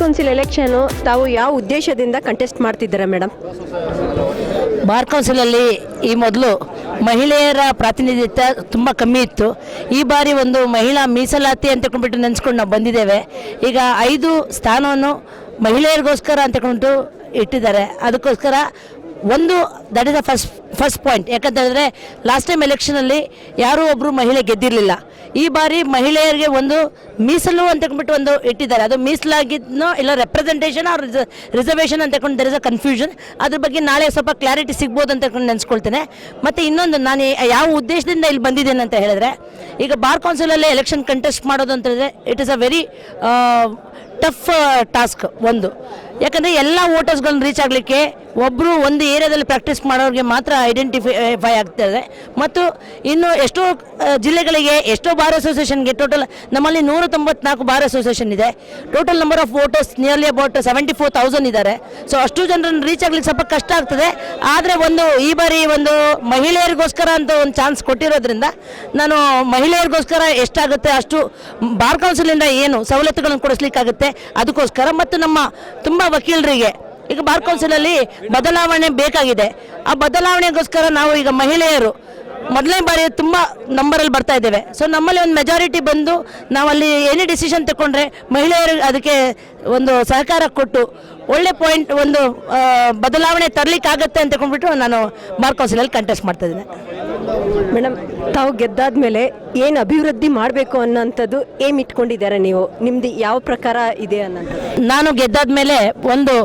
Council election ತಾವು ಯಾವ ಉದ್ದೇಶದಿಂದ ಕಂಟೆಸ್ಟ್ ಮಾಡ್ತಿದ್ದೀರಾ ಮೇಡಮ್ ಬಾರ್ ಕೌನ್ಸಿಲಲ್ಲಿ ಈ ಮೊದಲು ಮಹಿಳೆಯರ ಪ್ರಾತಿನಿಧಿತ್ವ ತುಂಬ ಕಮ್ಮಿ ಇತ್ತು. ಈ ಬಾರಿ ಒಂದು ಮಹಿಳಾ ಮೀಸಲಾತಿ ಅಂತ ಕೊಂಡ್ಬಿಟ್ಟು ನೆನೆಸ್ಕೊಂಡು ನಾವು ಬಂದಿದ್ದೇವೆ. ಈಗ ಐದು ಸ್ಥಾನವನ್ನು ಮಹಿಳೆಯರಿಗೋಸ್ಕರ ಅಂತ ಕೊಂಡ್ಬಿಟ್ಟು ಇಟ್ಟಿದ್ದಾರೆ. ಅದಕ್ಕೋಸ್ಕರ ಒಂದು that is the first first point ಯಾಕಂತಂದರೆ ಲಾಸ್ಟ್ ಟೈಮ್ ಎಲೆಕ್ಷನಲ್ಲಿ ಯಾರೂ ಒಬ್ಬರು ಮಹಿಳೆ ಗೆದ್ದಿರಲಿಲ್ಲ. ಈ ಬಾರಿ ಮಹಿಳೆಯರಿಗೆ ಒಂದು ಮೀಸಲು ಅಂತ ಕೊಂಡ್ಬಿಟ್ಟು ಒಂದು ಇಟ್ಟಿದ್ದಾರೆ. ಅದು ಮೀಸಲಾಗಿದ್ನೋ ಇಲ್ಲ ರೆಪ್ರೆಸೆಂಟೇಷನ್ ಅವ್ರ ರಿಸರ್ವೇಷನ್ ಅಂತ ಹೇಳ್ಕೊಂಡು ದರ್ ಇಸ್ ಅ ಕನ್ಫ್ಯೂಷನ್ ಅದ್ರ ಬಗ್ಗೆ ನಾಳೆ ಸ್ವಲ್ಪ ಕ್ಲಾರಿಟಿ ಸಿಗ್ಬೋದು ಅಂತ ಹೇಳ್ಕೊಂಡು ನೆನೆಸ್ಕೊಳ್ತೇನೆ. ಮತ್ತು ಇನ್ನೊಂದು, ನಾನು ಯಾವ ಉದ್ದೇಶದಿಂದ ಇಲ್ಲಿ ಬಂದಿದ್ದೇನೆ ಅಂತ ಹೇಳಿದ್ರೆ, ಈಗ ಬಾರ್ ಕೌನ್ಸಿಲಲ್ಲೇ ಎಲೆಕ್ಷನ್ ಕಂಟೆಸ್ಟ್ ಮಾಡೋದು ಅಂತ ಹೇಳಿದ್ರೆ it is a very tough task ಒಂದು. ಯಾಕಂದರೆ ಎಲ್ಲ ವೋಟರ್ಸ್ಗಳನ್ನ ರೀಚ್ ಆಗಲಿಕ್ಕೆ ಒಬ್ಬರು ಒಂದು ಏರಿಯಾದಲ್ಲಿ ಪ್ರಾಕ್ಟೀಸ್ ಮಾಡೋರಿಗೆ ಮಾತ್ರ ಐಡೆಂಟಿಫೈ ಆಗ್ತದೆ ಮತ್ತು ಇನ್ನು ಎಷ್ಟೋ ಜಿಲ್ಲೆಗಳಿಗೆ ಎಷ್ಟೋ ಬಾರ್ ಅಸೋಸಿಯೇಷನ್ಗೆ ಟೋಟಲ್ ನಮ್ಮಲ್ಲಿ ನೂರ ತೊಂಬತ್ನಾಲ್ಕು ಬಾರ್ ಅಸೋಸಿಯೇಷನ್ ಇದೆ. Total number of voters nearly about seventy four thousand ಇದ್ದಾರೆ. ಸೊ ಅಷ್ಟು ಜನರನ್ನು ರೀಚ್ ಆಗ್ಲಿಕ್ಕೆ ಸ್ವಲ್ಪ ಕಷ್ಟ ಆಗ್ತದೆ. ಆದರೆ ಒಂದು, ಈ ಬಾರಿ ಒಂದು ಮಹಿಳೆಯರಿಗೋಸ್ಕರ ಅಂತ ಒಂದು ಚಾನ್ಸ್ ಕೊಟ್ಟಿರೋದ್ರಿಂದ ನಾನು ಮಹಿಳೆಯರಿಗೋಸ್ಕರ ಎಷ್ಟಾಗುತ್ತೆ, ಅಷ್ಟು ಬಾರ್ ಕೌನ್ಸಿಲಿಂದ ಏನು ಸವಲತ್ತುಗಳನ್ನು ಕೊಡಿಸ್ಲಿಕ್ಕಾಗುತ್ತೆ, ಅದಕ್ಕೋಸ್ಕರ. ಮತ್ತು ನಮ್ಮ ತುಂಬ ವಕೀಲರಿಗೆ ಈಗ ಬಾರ್ ಕೌನ್ಸಿಲಲ್ಲಿ ಬದಲಾವಣೆ ಬೇಕಾಗಿದೆ. ಆ ಬದಲಾವಣೆಗೋಸ್ಕರ ನಾವು ಈಗ ಮಹಿಳೆಯರು ಮೊದಲನೇ ಬಾರಿ ತುಂಬ ನಂಬರಲ್ಲಿ ಬರ್ತಾ ಇದ್ದೇವೆ. ಸೊ ನಮ್ಮಲ್ಲಿ ಒಂದು ಮೆಜಾರಿಟಿ ಬಂದು ನಾವಲ್ಲಿ ಏನೇ ಡಿಸಿಷನ್ ತಗೊಂಡ್ರೆ ಮಹಿಳೆಯರು ಅದಕ್ಕೆ ಒಂದು ಸಹಕಾರ ಕೊಟ್ಟು ಒಳ್ಳೆ ಪಾಯಿಂಟ್ ಒಂದು ಬದಲಾವಣೆ ತರಲಿಕ್ಕಾಗತ್ತೆ ಅಂತ ಕೊಂಡ್ಬಿಟ್ಟು ನಾನು ಬಾರ್ ಕೌನ್ಸಿಲಲ್ಲಿ ಕಂಟೆಸ್ಟ್ ಮಾಡ್ತಾ ಇದ್ದೇನೆ. ಮೇಡಮ್ ತಾವು ಗೆದ್ದಾದ ಮೇಲೆ ಏನು ಅಭಿವೃದ್ಧಿ ಮಾಡಬೇಕು ಅನ್ನೋಂಥದ್ದು ಏಮ್ ಇಟ್ಕೊಂಡಿದ್ದಾರೆ ನೀವು? ನಿಮ್ದು ಯಾವ ಪ್ರಕಾರ ಇದೆ ಅನ್ನೋಂಥದ್ದು? ನಾನು ಗೆದ್ದಾದ್ಮೇಲೆ ಒಂದು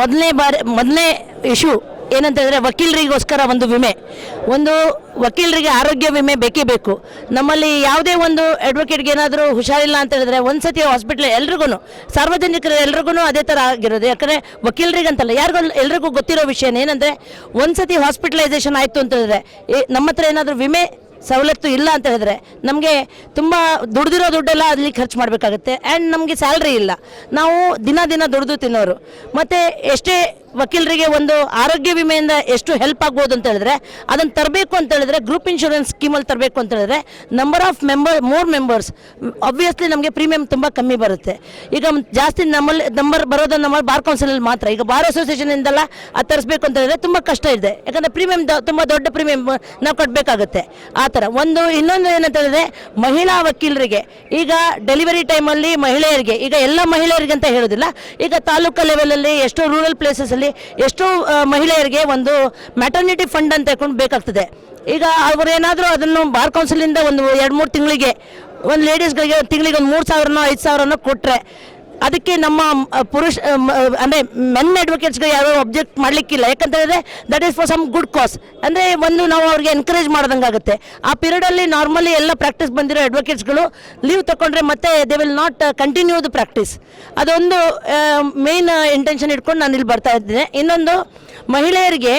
ಮೊದಲನೇ ಬಾರಿ, ಮೊದಲನೇ ಇಶ್ಯೂ ಏನಂತ ವಕೀಲರಿಗೋಸ್ಕರ ಒಂದು ವಿಮೆ. ಒಂದು ವಕೀಲರಿಗೆ ಆರೋಗ್ಯ ವಿಮೆ ಬೇಕೇ ಬೇಕು. ನಮ್ಮಲ್ಲಿ ಯಾವುದೇ ಒಂದು ಅಡ್ವೊಕೇಟ್ಗೆ ಏನಾದರೂ ಹುಷಾರಿಲ್ಲ ಅಂತ ಹೇಳಿದ್ರೆ ಒಂದ್ಸತಿ ಹಾಸ್ಪಿಟ್ಲ್ ಎಲ್ರಿಗೂ ಸಾರ್ವಜನಿಕರ ಎಲ್ರಿಗೂ ಅದೇ ಥರ ಆಗಿರೋದು. ಯಾಕಂದರೆ ವಕೀಲರಿಗಂತಲ್ಲ, ಯಾರಿಗೂ ಎಲ್ರಿಗೂ ಗೊತ್ತಿರೋ ವಿಷಯ ಏನಂದರೆ ಒಂದ್ಸತಿ ಹಾಸ್ಪಿಟಲೈಸೇಷನ್ ಆಯಿತು ಅಂತ ಹೇಳಿದ್ರೆ ನಮ್ಮ ಹತ್ರ ಏನಾದರೂ ವಿಮೆ ಸವಲತ್ತು ಇಲ್ಲ ಅಂತ ಹೇಳಿದ್ರೆ ನಮಗೆ ತುಂಬ ದುಡ್ದಿರೋ ದುಡ್ಡೆಲ್ಲ ಅಲ್ಲಿ ಖರ್ಚು ಮಾಡಬೇಕಾಗುತ್ತೆ. ಆ್ಯಂಡ್ ನಮಗೆ ಸ್ಯಾಲ್ರಿ ಇಲ್ಲ. ನಾವು ದಿನ ದಿನ ದುಡಿದು ತಿನ್ನೋರು. ಮತ್ತು ಎಷ್ಟೇ ವಕೀಲರಿಗೆ ಒಂದು ಆರೋಗ್ಯ ವಿಮೆಯಿಂದ ಎಷ್ಟು ಹೆಲ್ಪ್ ಆಗ್ಬೋದು ಅಂತ ಹೇಳಿದ್ರೆ, ಅದನ್ನು ತರಬೇಕು ಅಂತ ಹೇಳಿದ್ರೆ ಗ್ರೂಪ್ ಇನ್ಶೂರೆನ್ಸ್ ಸ್ಕೀಮಲ್ಲಿ ತರಬೇಕು ಅಂತ ಹೇಳಿದ್ರೆ number of member more members obviously ನಮಗೆ ಪ್ರೀಮಿಯಂ ತುಂಬ ಕಮ್ಮಿ ಬರುತ್ತೆ. ಈಗ ಜಾಸ್ತಿ ನಮ್ಮಲ್ಲಿ ನಂಬರ್ ಬರೋದು ನಮ್ಮ ಬಾರ್ ಕೌನ್ಸಿಲಲ್ಲಿ ಮಾತ್ರ. ಈಗ ಬಾರ್ ಅಸೋಸಿಯೇಷನಿಂದೆಲ್ಲ ಅದು ತರಿಸ್ಬೇಕು ಅಂತ ಹೇಳಿದ್ರೆ ತುಂಬ ಕಷ್ಟ ಇದೆ. ಯಾಕಂದರೆ ಪ್ರೀಮಿಯಂ ತುಂಬ ದೊಡ್ಡ ಪ್ರೀಮಿಯಂ ನಾವು ಕಟ್ಟಬೇಕಾಗುತ್ತೆ ಆ ಥರ. ಒಂದು, ಇನ್ನೊಂದು ಏನಂತ ಹೇಳಿದ್ರೆ ಮಹಿಳಾ ವಕೀಲರಿಗೆ, ಈಗ ಡೆಲಿವರಿ ಟೈಮಲ್ಲಿ ಮಹಿಳೆಯರಿಗೆ, ಈಗ ಎಲ್ಲ ಮಹಿಳೆಯರಿಗೆ ಅಂತ ಹೇಳೋದಿಲ್ಲ. ಈಗ ತಾಲೂಕು ಲೆವೆಲಲ್ಲಿ ಎಷ್ಟೋ ರೂರಲ್ ಪ್ಲೇಸಸಲ್ಲಿ ಎಷ್ಟೋ ಮಹಿಳೆಯರಿಗೆ ಒಂದು ಮ್ಯಾಟರ್ನಿಟಿ ಫಂಡ್ ಅಂತ ಹೇಳ್ಕೊಂಡು ಬೇಕಾಗ್ತದೆ. ಈಗ ಅವರೇನಾದರೂ ಅದನ್ನು ಬಾರ್ ಕೌನ್ಸಿಲಿಂದ ಒಂದು ಎರಡು ಮೂರು ತಿಂಗಳಿಗೆ, ಒಂದು ಲೇಡೀಸ್ಗಳಿಗೆ ತಿಂಗಳಿಗೆ ಒಂದು ಮೂರು ಸಾವಿರನೋ, ಐದು ಸಾವಿರನೋ ಕೊಟ್ಟರೆ ಅದಕ್ಕೆ ನಮ್ಮ ಪುರುಷ ಅಂದರೆ ಮೆನ್ ಅಡ್ವೊಕೇಟ್ಸ್ಗೆ ಯಾರು ಅಬ್ಜೆಕ್ಟ್ ಮಾಡಲಿಕ್ಕಿಲ್ಲ. ಯಾಕಂತ ಹೇಳಿದ್ರೆ that is for some good cause ಅಂದರೆ ಒಂದು ನಾವು ಅವ್ರಿಗೆ ಎನ್ಕರೇಜ್ ಮಾಡ್ದಂಗೆ ಆಗುತ್ತೆ. ಆ ಪೀರಿಯಡಲ್ಲಿ ನಾರ್ಮಲಿ ಎಲ್ಲ ಪ್ರಾಕ್ಟೀಸ್ ಬಂದಿರೋ ಅಡ್ವೊಕೇಟ್ಸ್ಗಳು ಲೀವ್ ತಗೊಂಡ್ರೆ ಮತ್ತೆ they will not continue the practice ಅದೊಂದು ಮೇನ್ ಇಂಟೆನ್ಷನ್ ಇಟ್ಕೊಂಡು ನಾನು ಇಲ್ಲಿ ಬರ್ತಾ ಇದ್ದೇನೆ. ಇನ್ನೊಂದು, ಮಹಿಳೆಯರಿಗೆ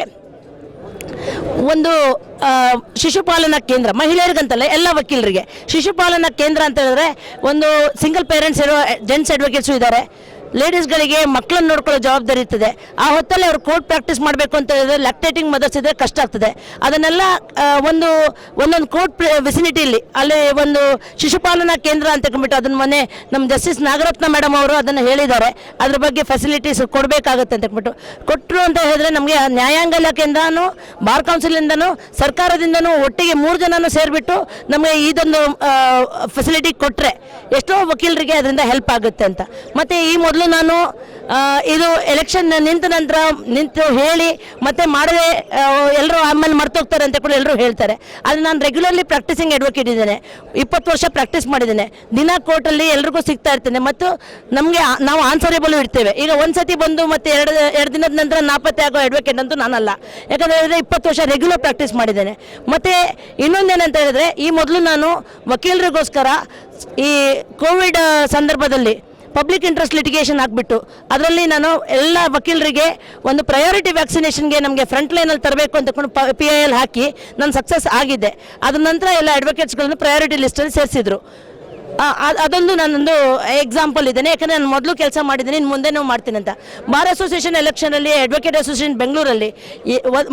ಒಂದು ಶಿಶುಪಾಲನಾ ಕೇಂದ್ರ, ಮಹಿಳೆಯರಿಗಂತಲ್ಲ ಎಲ್ಲ ವಕೀಲರಿಗೆ. ಶಿಶುಪಾಲನಾ ಕೇಂದ್ರ ಅಂತ ಹೇಳಿದ್ರೆ ಒಂದು ಸಿಂಗಲ್ ಪೇರೆಂಟ್ಸ್ ಇರೋ ಜೆಂಟ್ಸ್ ಅಡ್ವೊಕೇಟ್ಸು ಇದ್ದಾರೆ. ಲೇಡೀಸ್ಗಳಿಗೆ ಮಕ್ಕಳನ್ನ ನೋಡ್ಕೊಳ್ಳೋ ಜವಾಬ್ದಾರಿ ಇರ್ತದೆ. ಆ ಹೊತ್ತಲ್ಲಿ ಅವ್ರು ಕೋರ್ಟ್ ಪ್ರಾಕ್ಟೀಸ್ ಮಾಡಬೇಕು ಅಂತ ಹೇಳಿದ್ರೆ ಲ್ಯಾಕ್ಟೇಟಿಂಗ್ ಮದರ್ಸ್ ಇದ್ರೆ ಕಷ್ಟ ಆಗ್ತದೆ. ಅದನ್ನೆಲ್ಲ ಒಂದು, ಒಂದೊಂದು ಕೋರ್ಟ್ ಫೆಸಿಲಿಟಿಯಲ್ಲಿ ಅಲ್ಲಿ ಒಂದು ಶಿಶುಪಾಲನಾ ಕೇಂದ್ರ ಅಂತ ಕಂಬಿಟ್ಟು ಅದನ್ನ ಮೊನ್ನೆ ನಮ್ಮ ಜಸ್ಟಿಸ್ ನಾಗರತ್ನ ಮೇಡಮ್ ಅವರು ಅದನ್ನು ಹೇಳಿದ್ದಾರೆ. ಅದ್ರ ಬಗ್ಗೆ ಫೆಸಿಲಿಟೀಸ್ ಕೊಡಬೇಕಾಗುತ್ತೆ ಅಂತ ಅಂದ್ಬಿಟ್ಟು ಕೊಟ್ಟರು ಅಂತ ಹೇಳಿದ್ರೆ ನಮಗೆ ನ್ಯಾಯಾಂಗ ಇಲಾಖೆಯಿಂದನೂ, ಬಾರ್ ಕೌನ್ಸಿಲಿಂದನೂ ಸರ್ಕಾರದಿಂದನೂ ಒಟ್ಟಿಗೆ ಮೂರು ಜನನೂ ಸೇರಿಬಿಟ್ಟು ನಮಗೆ ಇದೊಂದು ಫೆಸಿಲಿಟಿ ಕೊಟ್ಟರೆ ಎಷ್ಟೋ ವಕೀಲರಿಗೆ ಅದರಿಂದ ಹೆಲ್ಪ್ ಆಗುತ್ತೆ ಅಂತ. ಮತ್ತು ಈ ಮೊದಲು ನಾನು ಇದು ಎಲೆಕ್ಷನ್ ನಿಂತ ನಂತರ ನಿಂತು ಹೇಳಿ, ಮತ್ತೆ ಮಾಡದೆ ಎಲ್ಲರೂ ಆಮೇಲೆ ಮರ್ತೋಗ್ತಾರೆ ಅಂತ ಕೂಡ ಎಲ್ಲರೂ ಹೇಳ್ತಾರೆ. ಆದರೆ ನಾನು ರೆಗ್ಯುಲರ್ಲಿ ಪ್ರಾಕ್ಟೀಸಿಂಗ್ ಅಡ್ವೊಕೇಟ್ ಇದ್ದೇನೆ. ಇಪ್ಪತ್ತು ವರ್ಷ ಪ್ರಾಕ್ಟೀಸ್ ಮಾಡಿದ್ದೇನೆ. ದಿನ ಕೋರ್ಟಲ್ಲಿ ಎಲ್ರಿಗೂ ಸಿಗ್ತಾ ಇರ್ತೇನೆ. ಮತ್ತು ನಮಗೆ ನಾವು ಆನ್ಸರೇಬಲ್ ಇರ್ತೇವೆ. ಈಗ ಒಂದ್ಸತಿ ಬಂದು ಮತ್ತೆ ಎರಡು ಎರಡು ದಿನದ ನಂತರ ನಾಪತ್ತೆ ಆಗೋ ಅಡ್ವೊಕೇಟ್ ಅಂತೂ ನಾನಲ್ಲ. ಯಾಕಂದ್ರೆ ಹೇಳಿದ್ರೆ ಇಪ್ಪತ್ತು ವರ್ಷ ರೆಗ್ಯುಲರ್ ಪ್ರಾಕ್ಟೀಸ್ ಮಾಡಿದ್ದೇನೆ. ಮತ್ತು ಇನ್ನೊಂದೇನಂತ ಹೇಳಿದ್ರೆ, ಈ ಮೊದಲು ನಾನು ವಕೀಲರಿಗೋಸ್ಕರ ಈ ಕೋವಿಡ್ ಸಂದರ್ಭದಲ್ಲಿ ಪಬ್ಲಿಕ್ ಇಂಟ್ರೆಸ್ಟ್ ಲಿಟಿಗೇಷನ್ ಆಗಿಬಿಟ್ಟು. ಅದರಲ್ಲಿ ನಾನು ಎಲ್ಲ ವಕೀಲರಿಗೆ ಒಂದು ಪ್ರಯಾರಿಟಿ ವ್ಯಾಕ್ಸಿನೇಷನ್ಗೆ ನಮಗೆ ಫ್ರಂಟ್ ಲೈನಲ್ಲಿ ತರಬೇಕು ಅಂತಕೊಂಡು ಪಿ ಐ ಎಲ್ ಹಾಕಿ ನಾನು ಸಕ್ಸಸ್ ಆಗಿದೆ. ಅದರ ನಂತರ ಎಲ್ಲ ಅಡ್ವೊಕೇಟ್ಸ್ಗಳನ್ನು ಪ್ರಯಾರಿಟಿ ಲಿಸ್ಟಲ್ಲಿ ಸೇರಿಸಿದ್ರು. ಅದೊಂದು ನಾನೊಂದು ಎಕ್ಸಾಂಪಲ್ ಇದ್ದೇನೆ. ಯಾಕಂದರೆ ನಾನು ಮೊದಲು ಕೆಲಸ ಮಾಡಿದ್ದೀನಿ, ಇನ್ನು ಮುಂದೆನೂ ಮಾಡ್ತೀನಿ ಅಂತ. ಬಾರ್ ಅಸೋಸಿಯೇಷನ್ ಎಲೆಕ್ಷನಲ್ಲಿ ಅಡ್ವೊಕೇಟ್ ಅಸೋಸಿಯೇಷನ್ ಬೆಂಗಳೂರಲ್ಲಿ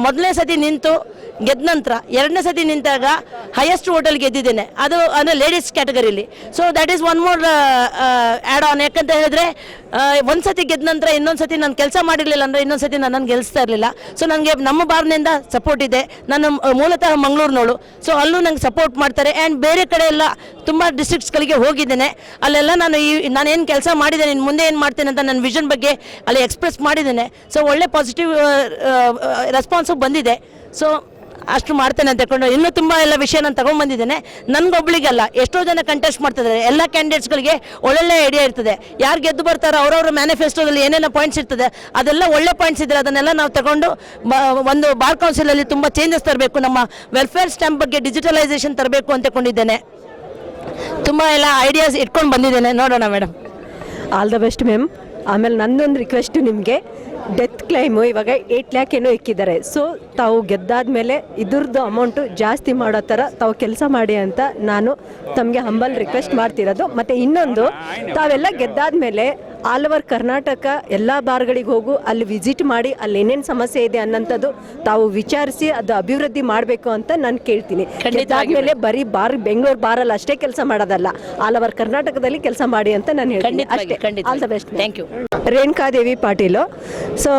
ಮೊದಲನೇ ಸತಿ ನಿಂತು ಗೆದ್ದ ನಂತರ ಎರಡನೇ ಸತಿ ನಿಂತಾಗ ಹೈಯೆಸ್ಟ್ ಹೋಟೆಲ್ ಗೆದ್ದಿದ್ದೇನೆ. ಅದು ಅಂದರೆ ladies ಕ್ಯಾಟಗರಿಲಿ so that is one more add on ಯಾಕಂತ ಹೇಳಿದ್ರೆ ಒಂದು ಸತಿ ಗೆದ್ದ ನಂತರ ಇನ್ನೊಂದು ಸತಿ ನಾನು ಕೆಲಸ ಮಾಡಿರಲಿಲ್ಲ ಅಂದರೆ ಇನ್ನೊಂದು ಸತಿ ನನ್ನನ್ನು ಗೆಲ್ಲಿಸ್ತಾ ಇರಲಿಲ್ಲ. ಸೊ ನನಗೆ ನಮ್ಮ ಬಾರ್ನಿಂದ ಸಪೋರ್ಟ್ ಇದೆ. ನನ್ನ ಮೂಲತಃ ಮಂಗಳೂರಿನವಳು. ಸೊ ಅಲ್ಲೂ ನಂಗೆ ಸಪೋರ್ಟ್ ಮಾಡ್ತಾರೆ. ಆ್ಯಂಡ್ ಬೇರೆ ಕಡೆ ಎಲ್ಲ ತುಂಬ ಡಿಸ್ಟ್ರಿಕ್ಟ್ಸ್ಗಳಿಗೆ ಹೋಗಿದ್ದೇನೆ. ಅಲ್ಲೆಲ್ಲ ನಾನು ಈ ನಾನೇನು ಕೆಲಸ ಮಾಡಿದ್ದೇನೆ ಇನ್ನು ಮುಂದೆ ಏನು ಮಾಡ್ತೇನೆ ಅಂತ ನನ್ನ ವಿಷನ್ ಬಗ್ಗೆ ಅಲ್ಲಿ ಎಕ್ಸ್ಪ್ರೆಸ್ ಮಾಡಿದ್ದೇನೆ. ಸೊ ಒಳ್ಳೆ ಪಾಸಿಟಿವ್ ರೆಸ್ಪಾನ್ಸು ಬಂದಿದೆ. ಸೊ ಅಷ್ಟು ಮಾಡ್ತೇನೆ ಅಂತ ಹೇಳ್ಕೊಂಡು ಇನ್ನೂ ತುಂಬ ಎಲ್ಲ ವಿಷಯ ನಾನು ತಗೊಂಡ್ಬಂದಿದ್ದೇನೆ. ನನಗೊಬ್ಳಿಗಲ್ಲ, ಎಷ್ಟೋ ಜನ ಕಂಟೆಸ್ಟ್ ಮಾಡ್ತಿದ್ದಾರೆ. ಎಲ್ಲ ಕ್ಯಾಂಡಿಡೇಟ್ಸ್ಗಳಿಗೆ ಒಳ್ಳೊಳ್ಳೆ ಐಡಿಯಾ ಇರ್ತದೆ. ಯಾರು ಗೆದ್ದು ಬರ್ತಾರೋ ಅವರವ್ರ ಮ್ಯಾನಿಫೆಸ್ಟೋದಲ್ಲಿ ಏನೇನೋ ಪಾಯಿಂಟ್ಸ್ ಇರ್ತದೆ. ಅದೆಲ್ಲ ಒಳ್ಳೆ ಪಾಯಿಂಟ್ಸ್ ಇದ್ದರೆ ಅದನ್ನೆಲ್ಲ ನಾವು ತಗೊಂಡು ಒಂದು ಬಾರ್ ಕೌನ್ಸಿಲಲ್ಲಿ ತುಂಬ ಚೇಂಜಸ್ ತರಬೇಕು, ನಮ್ಮ ವೆಲ್ಫೇರ್ ಸ್ಟ್ಯಾಂಪ್ ಬಗ್ಗೆ ಡಿಜಿಟಲೈಸೇಷನ್ ತರಬೇಕು ಅಂತಕೊಂಡಿದ್ದೇನೆ ತುಂಬ ಎಲ್ಲ ಐಡಿಯಾಸ್ ಇಟ್ಕೊಂಡು ಬಂದಿದ್ದೇನೆ. ನೋಡೋಣ madam all the best ma'am ಆಮೇಲೆ ನನ್ನೊಂದು ರಿಕ್ವೆಸ್ಟ್ ನಿಮಗೆ. ಡೆತ್ ಕ್ಲೈಮು ಇವಾಗ ಏಯ್ಟ್ ಲ್ಯಾಕ್ ಏನೋ ಇಕ್ಕಿದ್ದಾರೆ. ಸೊ ತಾವು ಗೆದ್ದಾದ್ಮೇಲೆ ಇದ್ರದ್ದು ಅಮೌಂಟು ಜಾಸ್ತಿ ಮಾಡೋ ಥರ ತಾವು ಕೆಲಸ ಮಾಡಿ ಅಂತ ನಾನು ತಮಗೆ ಹಂಬಲ್ ರಿಕ್ವೆಸ್ಟ್ ಮಾಡ್ತಿರೋದು. ಮತ್ತು ಇನ್ನೊಂದು, ತಾವೆಲ್ಲ ಗೆದ್ದಾದ್ಮೇಲೆ ಆಲ್ ಓವರ್ ಕರ್ನಾಟಕ ಎಲ್ಲ ಬಾರ್ಗಳಿಗೆ ಹೋಗು ಅಲ್ಲಿ ವಿಸಿಟ್ ಮಾಡಿ ಅಲ್ಲಿ ಏನೇನು ಸಮಸ್ಯೆ ಇದೆ ಅನ್ನೋಂಥದ್ದು ತಾವು ವಿಚಾರಿಸಿ ಅದು ಅಭಿವೃದ್ಧಿ ಮಾಡಬೇಕು ಅಂತ ನಾನು ಕೇಳ್ತೀನಿ. ಗೆದ್ದಾದ್ಮೇಲೆ ಬರೀ ಬಾರ್ ಬೆಂಗಳೂರು ಬಾರಲ್ಲಿ ಅಷ್ಟೇ ಕೆಲಸ ಮಾಡೋದಲ್ಲ. ಆಲ್ ಓವರ್ ಕರ್ನಾಟಕದಲ್ಲಿ ಕೆಲಸ ಮಾಡಿ ಅಂತ ನಾನು ಹೇಳ್ತೀನಿ. ಅಷ್ಟೇ. All the best thank you Renukadevi Patil. So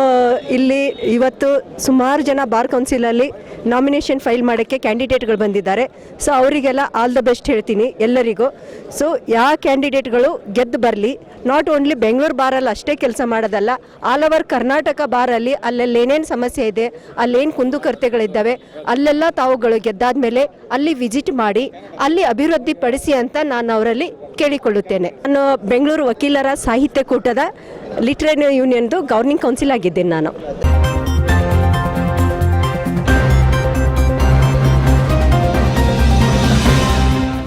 ಇಲ್ಲಿ ಇವತ್ತು ಸುಮಾರು ಜನ ಬಾರ್ ಕೌನ್ಸಿಲಲ್ಲಿ ನಾಮಿನೇಷನ್ ಫೈಲ್ ಮಾಡೋಕ್ಕೆ ಕ್ಯಾಂಡಿಡೇಟ್ಗಳು ಬಂದಿದ್ದಾರೆ. ಸೊ ಅವರಿಗೆಲ್ಲ ಆಲ್ ದ ಬೆಸ್ಟ್ ಹೇಳ್ತೀನಿ ಎಲ್ಲರಿಗೂ. ಸೊ ಯಾವ ಕ್ಯಾಂಡಿಡೇಟ್ಗಳು ಗೆದ್ದು ಬರಲಿ ನಾಟ್ ಓನ್ಲಿ ಬೆಂಗಳೂರು ಬಾರಲ್ಲಿ ಅಷ್ಟೇ ಕೆಲಸ ಮಾಡೋದಲ್ಲ. ಆಲ್ ಓವರ್ ಕರ್ನಾಟಕ ಬಾರಲ್ಲಿ ಅಲ್ಲಲ್ಲಿ ಏನೇನು ಸಮಸ್ಯೆ ಇದೆ, ಅಲ್ಲೇನು ಕುಂದುಕೊರತೆಗಳಿದ್ದಾವೆ, ಅಲ್ಲೆಲ್ಲ ತಾವುಗಳು ಗೆದ್ದಾದ ಮೇಲೆ ಅಲ್ಲಿ ವಿಸಿಟ್ ಮಾಡಿ, ಅಲ್ಲಿ ಅಭಿವೃದ್ಧಿ ಪಡಿಸಿ ಅಂತ ನಾನು ಅವರಲ್ಲಿ ಕೇಳಿಕೊಳ್ಳುತ್ತೇನೆ. ನಾನು ಬೆಂಗಳೂರು ವಕೀಲರ ಸಾಹಿತ್ಯ ಕೂಟದ ಲಿಟ್ರೇರಿ ಯೂನಿಯನ್ದು ಗವರ್ನಿಂಗ್ ಕೌನ್ಸಿಲ್ ಆಗಿದ್ದೇನೆ ನಾನು.